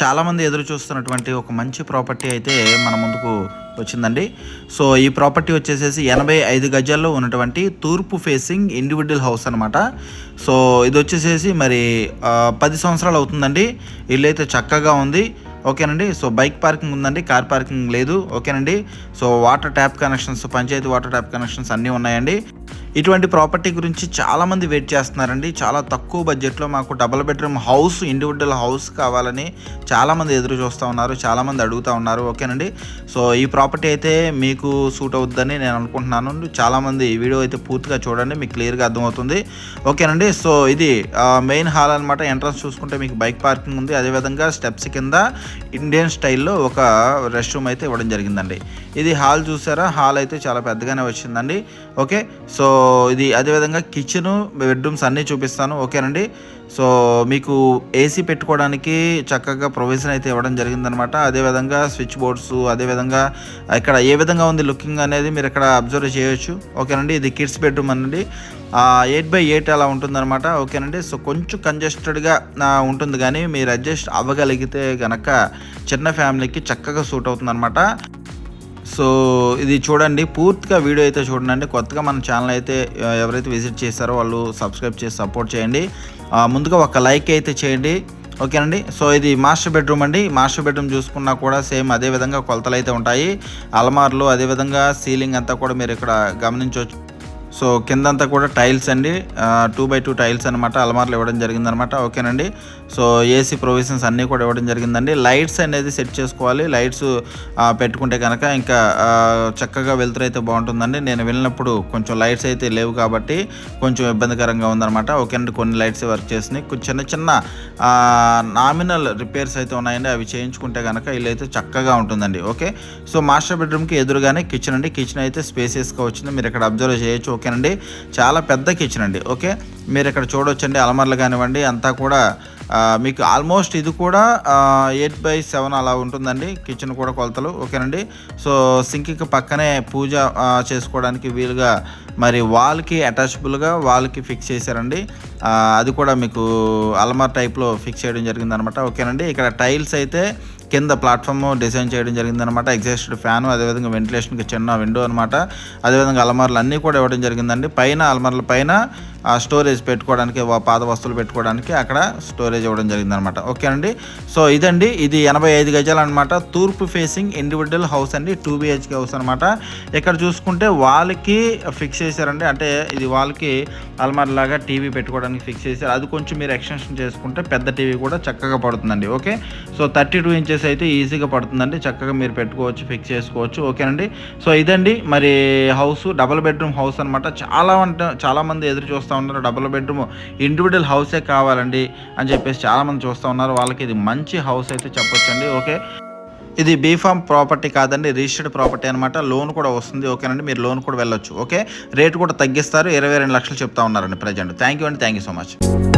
చాలామంది ఎదురు చూస్తున్నటువంటి ఒక మంచి ప్రాపర్టీ అయితే మన ముందుకు వచ్చిందండి. సో ఈ ప్రాపర్టీ వచ్చేసేసి ఎనభై ఐదు గజాల్లో ఉన్నటువంటి తూర్పు ఫేసింగ్ ఇండివిజువల్ హౌస్ అనమాట సో ఇది వచ్చేసేసి మరి పది సంవత్సరాలు అవుతుందండి. ఇల్లు అయితే చక్కగా ఉంది. ఓకేనండి? సో బైక్ పార్కింగ్ ఉందండి కార్ పార్కింగ్ లేదు. ఓకేనండి? So water tap connections panchayat water tap connections అన్నీ ఉన్నాయండి. ఇటువంటి ప్రాపర్టీ గురించి చాలామంది వెయిట్ చేస్తున్నారండి. చాలా తక్కువ బడ్జెట్లో మాకు double bedroom house individual house కావాలని చాలామంది ఎదురు చూస్తూ ఉన్నారు చాలామంది అడుగుతూ ఉన్నారు. ఓకేనండి? సో ఈ ప్రాపర్టీ అయితే మీకు సూట్ అవుతుందని నేను అనుకుంటున్నాను. చాలామంది ఈ వీడియో అయితే పూర్తిగా చూడండి మీకు క్లియర్గా అర్థమవుతుంది. ఓకేనండి? సో ఇది మెయిన్ హాల్ అనమాట ఎంట్రన్స్ చూసుకుంటే మీకు బైక్ పార్కింగ్ ఉంది. అదేవిధంగా స్టెప్స్ కింద ఇండియన్ స్టైల్లో ఒక రెస్ట్ రూమ్ అయితే ఇవ్వడం జరిగిందండి. ఇది హాల్ చూసారా? హాల్ అయితే చాలా పెద్దగానే వచ్చిందండి. ఓకే సో ఇది అదేవిధంగా కిచెన్ బెడ్రూమ్స్ అన్నీ చూపిస్తాను. ఓకేనండి? సో మీకు ఏసీ పెట్టుకోవడానికి చక్కగా ప్రొవిజన్ అయితే ఇవ్వడం జరిగిందనమాట. అదేవిధంగా స్విచ్ బోర్డ్స్ అదేవిధంగా ఇక్కడ ఏ విధంగా ఉంది లుకింగ్ అనేది మీరు ఇక్కడ అబ్జర్వ్ చేయొచ్చు. ఓకేనండి? ఇది కిడ్స్ బెడ్రూమ్ అనండి. ఎయిట్ బై ఎయిట్ అలా ఉంటుందన్నమాట ఓకేనండి? సో కొంచెం కంజెస్టెడ్గా ఉంటుంది. కానీ మీరు అడ్జస్ట్ అవ్వగలిగితే కనుక చిన్న ఫ్యామిలీకి చక్కగా సూట్ అవుతుందన్నమాట సో ఇది చూడండి పూర్తిగా వీడియో అయితే చూడండి. కొత్తగా మన ఛానల్ అయితే ఎవరైతే విజిట్ చేశారో వాళ్ళు సబ్స్క్రైబ్ చేసి సపోర్ట్ చేయండి. ముందుగా ఒక లైక్ అయితే చేయండి. ఓకేనండి? సో ఇది మాస్టర్ బెడ్రూమ్ అండి. మాస్టర్ బెడ్రూమ్ చూసుకున్నా కూడా సేమ్ అదే విధంగా కొలతలు అయితే ఉంటాయి. అలమార్లు అదేవిధంగా సీలింగ్ అంతా కూడా మీరు ఇక్కడ గమనించవచ్చు. సో కిందంతా కూడా టైల్స్ అండి. టూ బై టూ టైల్స్ అనమాట అలమార్లు ఇవ్వడం జరిగిందనమాట ఓకేనండి? సో ఏసీ ప్రొవిజన్స్ అన్నీ కూడా ఇవ్వడం జరిగిందండి. లైట్స్ అనేది సెట్ చేసుకోవాలి. లైట్స్ పెట్టుకుంటే కనుక ఇంకా చక్కగా వెళ్తురు అయితే బాగుంటుందండి. నేను వెళ్ళినప్పుడు కొంచెం లైట్స్ అయితే లేవు కాబట్టి కొంచెం ఇబ్బందికరంగా ఉందన్నమాట. ఓకేనండి కొన్ని లైట్స్ వర్క్ చేసినాయి. చిన్న చిన్న నామినల్ రిపేర్స్ అయితే ఉన్నాయండి. అవి చేయించుకుంటే కనుక ఇల్లు అయితే చక్కగా ఉంటుందండి. ఓకే? సో మాస్టర్ బెడ్రూమ్కి ఎదురుగానే కిచెన్ అండి. కిచెన్ అయితే స్పేసెస్గా వచ్చింది మీరు ఇక్కడ అబ్జర్వ్ చేయొచ్చు. ఓకేనండి చాలా పెద్ద కిచెన్ అండి. ఓకే? మీరు ఇక్కడ చూడొచ్చండి. అలమర్లు కానివ్వండి అంతా కూడా మీకు ఆల్మోస్ట్ ఇది కూడా ఎయిట్ బై సెవెన్ అలా ఉంటుందండి. కిచెన్ కూడా కొలతలు ఓకేనండి? సో సింక్కి పక్కనే పూజ చేసుకోవడానికి వీలుగా మరి వాల్కి అటాచబుల్గా వాల్కి ఫిక్స్ చేశారండి. అది కూడా మీకు అల్మార్ టైప్లో ఫిక్స్ చేయడం జరిగిందనమాట ఓకేనండి? ఇక్కడ టైల్స్ అయితే కింద ప్లాట్ఫామ్ డిజైన్ చేయడం జరిగిందనమాట. ఎగ్జాస్టెడ్ ఫ్యాను అదేవిధంగా వెంటిలేషన్కి చిన్న విండో అనమాట. అదేవిధంగా అలమార్లు అన్నీ కూడా ఇవ్వడం జరిగిందండి. పైన అలమార్ల పైన ఆ స్టోరేజ్ పెట్టుకోవడానికి వా- పాత వస్తువులు పెట్టుకోవడానికి అక్కడ స్టోరేజ్ ఇవ్వడం జరిగిందనమాట. ఓకేనండి సో ఇదండి. ఇది ఎనభై ఐదు గజాలు అనమాట తూర్పు ఫేసింగ్ ఇండివిజువల్ హౌస్ అండి. టూ బిహెచ్కే హౌస్ అనమాట. ఇక్కడ చూసుకుంటే వాళ్ళకి ఫిక్స్ చేశారండి. అంటే ఇది వాళ్ళకి అల్మార్ లాగా టీవీ పెట్టుకోవడానికి ఫిక్స్ చేశారు. అది కొంచెం మీరు ఎక్స్టెన్షన్ చేసుకుంటే పెద్ద టీవీ కూడా చక్కగా పడుతుందండి. Okay so thirty two inches అయితే ఈజీగా పడుతుందండి. చక్కగా మీరు పెట్టుకోవచ్చు ఫిక్స్ చేసుకోవచ్చు. ఓకేనండి సో ఇదండి. మరి హౌస్ డబుల్ బెడ్రూమ్ హౌస్ అనమాట. చాలా అంటే చాలా మంది ఎదురు చూస్తూ ఉన్నారు. డబుల్ బెడ్రూమ్ ఇండివిజువల్ హౌసే కావాలండి అని చెప్పేసి చాలా మంది చూస్తూ ఉన్నారు. వాళ్ళకి ఇది మంచి హౌస్ అయితే చెప్పొచ్చండి. ఓకే? ఇది బీఫామ్ ప్రాపర్టీ కాదండి. రిజిస్టర్డ్ ప్రాపర్టీ అనమాట లోన్ కూడా వస్తుంది. ఓకేనండి? మీరు లోన్ కూడా వెళ్ళొచ్చు. ఓకే? రేట్ కూడా తగ్గిస్తారు. ఇరవై రెండు లక్షలు చెప్తా ఉన్నారండి ప్రజెంట్. థ్యాంక్ యూ అండి. Thank you so much